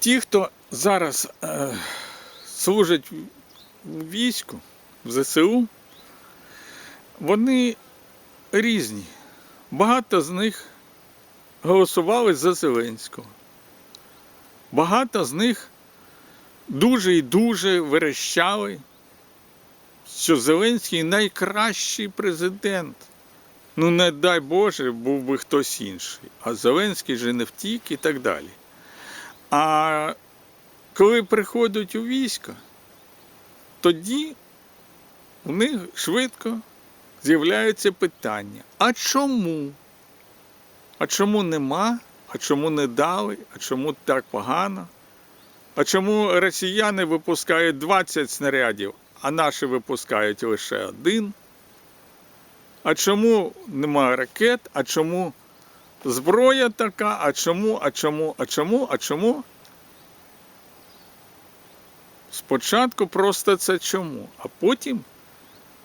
ті, хто зараз е, служать в війську, в ЗСУ, вони різні. Багато з них голосували за Зеленського. Багато з них дуже і дуже верещали, що Зеленський найкращий президент. Ну, не дай Боже, був би хтось інший. А Зеленський же не втік і так далі. А коли приходять у військо, тоді у них швидко з'являється питання: а чому? А чому нема? А чому не дали? А чому так погано? А чому росіяни випускають 20 снарядів, а наші випускають лише один? А чому нема ракет? А чому зброя така? А чому, а чому, а чому, а чому? Спочатку просто це чому, а потім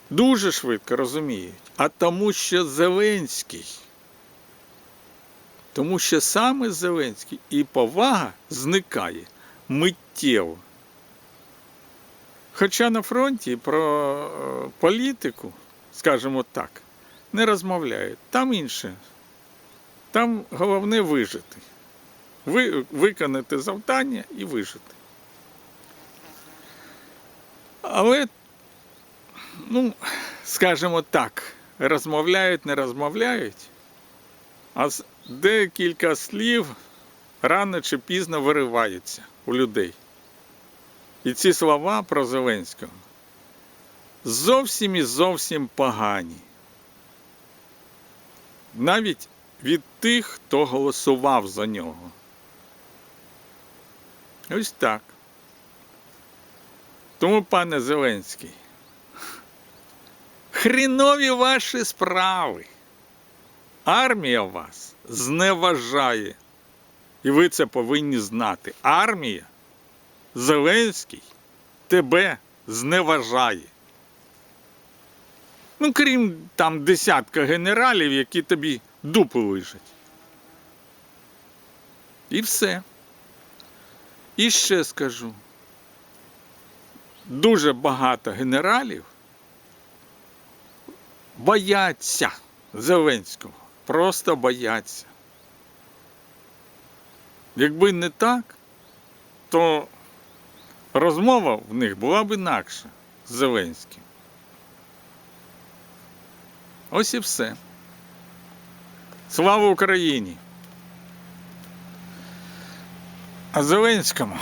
дуже швидко розуміють. А тому, що Зеленський. Тому що саме Зеленський і повага зникає миттєво. Хоча на фронті про е, політику, скажімо так, не розмовляють. Там інше. Там головне вижити. Ви, виконати завдання і вижити. Але, ну, скажімо так, розмовляють, не розмовляють, а декілька слів рано чи пізно вириваються у людей. І ці слова про Зеленського зовсім і зовсім погані. Навіть від тих, хто голосував за нього. Ось так. Тому, пане Зеленський, хрінові ваші справи. Армія вас зневажає. І ви це повинні знати. Армія, Зеленський тебе зневажає. Ну, крім там десятка генералів, які тобі дупу лижать. І все. І ще скажу. Дуже багато генералів бояться Зеленського. Просто бояться. Якби не так, то розмова в них була б інакша з Зеленським. Ось і все. Слава Україні! А Зеленському